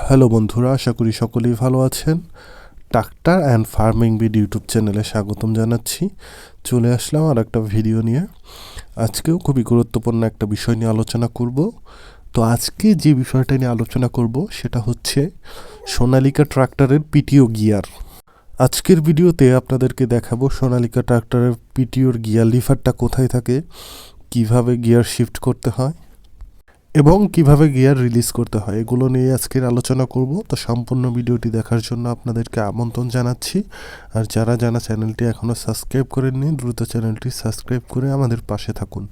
Hello বন্ধুরা, আশা করি সকলেই ভালো আছেন। Tractor and farming BD YouTube চ্যানেলে স্বাগতম জানাচ্ছি। চলে আসলাম আর একটা ভিডিও নিয়ে। আজকেও খুবই গুরুত্বপূর্ণ একটা বিষয় নিয়ে আলোচনা করব। তো আজকে যে বিষয়টা নিয়ে আলোচনা করব, সেটা হচ্ছে সোনালিকা ট্রাক্টরের পিটিও গিয়ার। আজকের ভিডিওতে আপনাদেরকে দেখাবো সোনালিকা ট্রাক্টরের পিটিওর গিয়ার লিভারটা কোথায় থাকে, কীভাবে গিয়ার শিফট করতে হয় এবং কীভাবে গিয়ার রিলিজ করতে হয়, এগুলো নিয়ে আজকের আলোচনা করব। তো সম্পূর্ণ ভিডিওটি দেখার জন্য আপনাদেরকে আমন্ত্রণ জানাচ্ছি। আর যারা জানা চ্যানেলটি এখনও সাবস্ক্রাইব করেননি, দ্রুত চ্যানেলটি সাবস্ক্রাইব করে আমাদের পাশে থাকুন।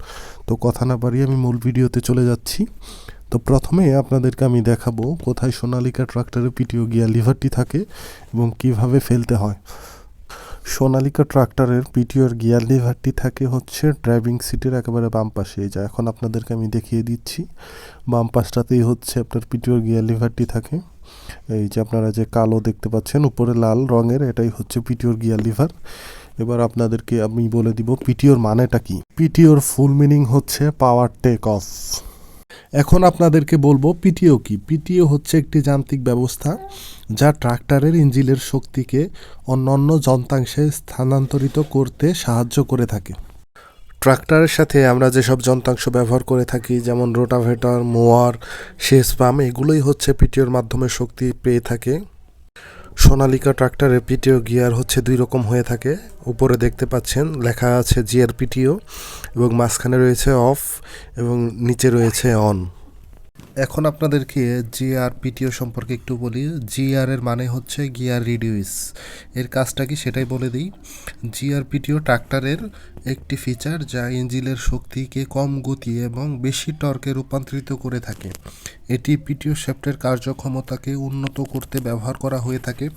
তো কথা না বাড়িয়ে আমি মূল ভিডিওতে চলে যাচ্ছি। তো প্রথমে আপনাদেরকে আমি দেখাবো কোথায় সোনালিকা ট্রাক্টরের পিটিও গিয়ার লিভারটি থাকে এবং কীভাবে ফেলতে হয়। সোনালিকা ট্রাক্টরের পিটিওর গিয়ার লিভারটি থাকে হচ্ছে ড্রাইভিং সিটের একেবারে বাম পাশে যা এখন আপনাদেরকে আমি দেখিয়ে দিচ্ছি। বাম পাশটাতেই হচ্ছে আপনার পিটিওর গিয়ার লিভারটি থাকে। এই যে আপনারা যে কালো দেখতে পাচ্ছেন, উপরে লাল রঙের, এটাই হচ্ছে পিটিওর গিয়ার লিভার। এবার আপনাদেরকে আমি বলে দিব পিটিওর মানেটা কি? পিটিওর ফুল মিনিং হচ্ছে পাওয়ার টেক অফ। এখন আপনাদেরকে বলব পিটিও কি? পিটিও হচ্ছে একটি যান্ত্রিক ব্যবস্থা যা ট্রাক্টরের ইঞ্জিলের শক্তিকে অন্যান্য যন্ত্রাংশে স্থানান্তরিত করতে সাহায্য করে থাকে। ট্রাক্টরের সাথে আমরা যেসব যন্ত্রাংশ ব্যবহার করে থাকি, যেমন রোটাভেটর, মোয়ার শেষ পাম্প, এগুলোই হচ্ছে পিটিওর মাধ্যমে শক্তি পেয়ে থাকে। সোনালিকা ট্রাক্টরের পিটিও গিয়ার হচ্ছে দুই রকম হয়ে থাকে। উপরে দেখতে পাচ্ছেন, লেখা আছে জিয়ার পিটিও এবং মাঝখানে রয়েছে অফ এবং নিচে রয়েছে অন এখন আপনাদেরকে জিআর পিটিও সম্পর্কে একটু বলি। জিআর এর মানে হচ্ছে গিয়ার রিডিউস। এর কাজটা কি সেটাই বলে দিই। জিআর পিটিও ট্রাক্টরের একটি ফিচার যা ইঞ্জিনের শক্তিকে কম গতি এবং বেশি টর্কে রূপান্তরিত করে থাকে। এটি পিটিও শ্যাফটের কার্যক্ষমতাকে উন্নত করতে ব্যবহার করা হয়ে থাকে।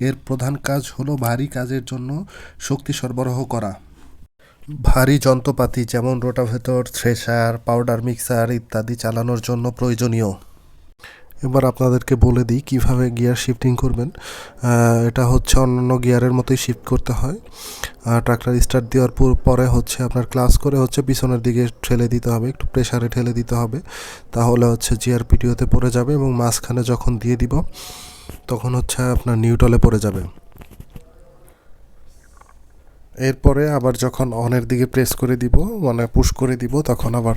এর প্রধান কাজ হলো ভারী কাজের জন্য শক্তি সরবরাহ করা। ভারী যন্ত্রপাতি যেমন রোটাভেটর, থ্রেশার, পাউডার মিক্সার ইত্যাদি চালানোর জন্য প্রয়োজনীয়। এবার আপনাদেরকে বলে দিই কীভাবে গিয়ার শিফটিং করবেন। এটা হচ্ছে অন্যান্য গিয়ারের মতোই শিফট করতে হয়। ট্রাক্টর স্টার্ট দেওয়ার পরে হচ্ছে আপনার ক্লাস করে হচ্ছে পিছনের দিকে ঠেলে দিতে হবে, একটু প্রেশারে ঠেলে দিতে হবে। তাহলে হচ্ছে জিআর পিটিওতে পড়ে যাবে এবং মাঝখানে যখন দিয়ে দিব, তখন হচ্ছে আপনার নিউটলে পড়ে যাবে। এরপরে আবার যখন অনের দিকে প্রেস করে দিব মানে পুশ করে দিব, তখন আবার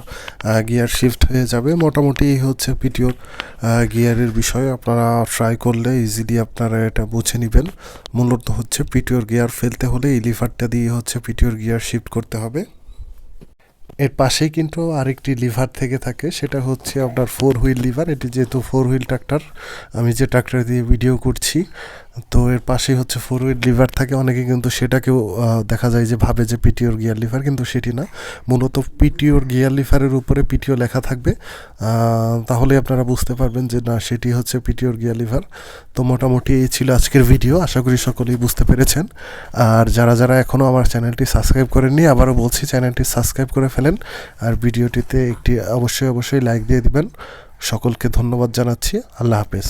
গিয়ার শিফট হয়ে যাবে। মোটামুটি হচ্ছে পিটিওর গিয়ারের বিষয়। আপনারা ট্রাই করলে ইজিলি আপনারা এটা বুঝে নেবেন। মূলত হচ্ছে পিটিওর গিয়ার ফেলতে হলে এই লিভারটা দিয়ে হচ্ছে পিটিওর গিয়ার শিফট করতে হবে। এর পাশেই কিন্তু আরেকটি লিভার থেকে থাকে, সেটা হচ্ছে আপনার ফোর হুইল লিভার এটি যেহেতু ফোর হুইল ট্রাক্টর আমি যে ট্রাক্টর দিয়ে ভিডিও করছি তো এর পাশেই হচ্ছে ফোর হুইল লিভার থাকে, অনেকে কিন্তু সেটাকেও দেখা যায় যে ভাবে যে পিটিওর গিয়ার লিভার কিন্তু সেটি না। মূলত পিটিওর গিয়ার লিভারের উপরে পিটিও লেখা থাকবে। তাহলে আপনারা বুঝতে পারবেন যে না, সেটি হচ্ছে পিটিওর গিয়ার লিভার তো মোটামুটি এই ছিল আজকের ভিডিও আশা করি সকলেই বুঝতে পেরেছেন। আর যারা যারা এখনও আমার চ্যানেলটি সাবস্ক্রাইব করেননি, আবারও বলছি, চ্যানেলটি সাবস্ক্রাইব করে ফেলেন। আর ভিডিওটিতে একটি অবশ্যই অবশ্যই লাইক দিয়ে দিবেন। সকলকে ধন্যবাদ জানাচ্ছি। আল্লাহ হাফেজ।